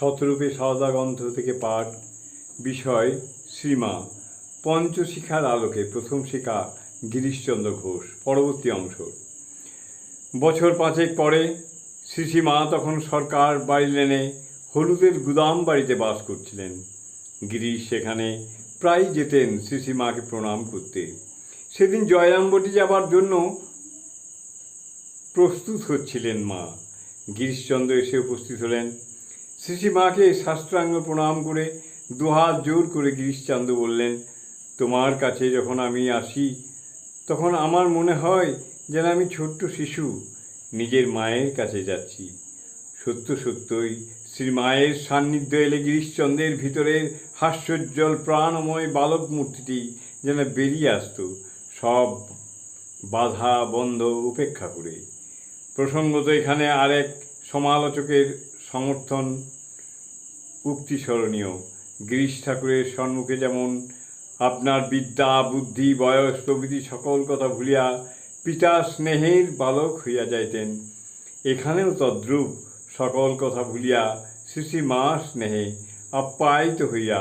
শতরূপে সাদা গন্ধ থেকে পাঠ বিষয় শ্রীমা। পঞ্চশিখার আলোকে প্রথম শিখা গিরিশচন্দ্র ঘোষ, পরবর্তী অংশ। বছর পাঁচেক পরে শ্রীশ্রীমা তখন সরকার বাড়ি লেনে হলুদের গুদাম বাড়িতে বাস করছিলেন। গিরিশ সেখানে প্রায় যেতেন শ্রীশ্রীমাকে প্রণাম করতে। সেদিন জয়রামবটি যাবার জন্য প্রস্তুত হচ্ছিলেন মা। গিরিশচন্দ্র এসে উপস্থিত হলেন। শ্রীশ্রীমাকে শাস্ত্রাঙ্গ প্রণাম করে দুহাত জোর করে গিরিশচন্দ্র বললেন, তোমার কাছে যখন আমি আসি, তখন আমার মনে হয় যেন আমি ছোট্ট শিশু, নিজের মায়ের কাছে যাচ্ছি। সত্য সত্যই শ্রীমায়ের সান্নিধ্য এলে গিরিশচন্দ্রের ভিতরের হাস্যোজ্জ্বল প্রাণময় বালক মূর্তিটি যেন বেরিয়ে আসতো, সব বাধা বন্ধ উপেক্ষা করে। প্রসঙ্গত এখানে আরেক সমালোচকের সমর্থন, উক্তি স্মরণীয়। গিরিশ ঠাকুরের সম্মুখে যেমন আপনার বিদ্যা, বুদ্ধি, বয়স প্রভৃতি সকল কথা ভুলিয়া পিতা স্নেহের বালক হইয়া যাইতেন। এখানেও তদ্রূপ সকল কথা ভুলিয়া শ্রী মা স্নেহে আপ্যায়িত হইয়া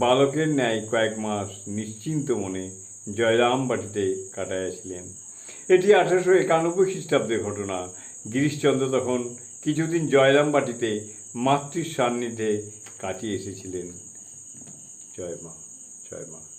বালকের ন্যায় কয়েক মাস নিশ্চিন্ত মনে জয়রাম বাটিতে কাটাইয়াছিলেন। এটি আঠারোশো একানব্বই খ্রিস্টাব্দের ঘটনা। গিরিশচন্দ্র তখন কিছুদিন জয়রাম মাতৃ সান্নিধ্যে কাটিয়ে এসেছিলেন। জয় মা জয় মা।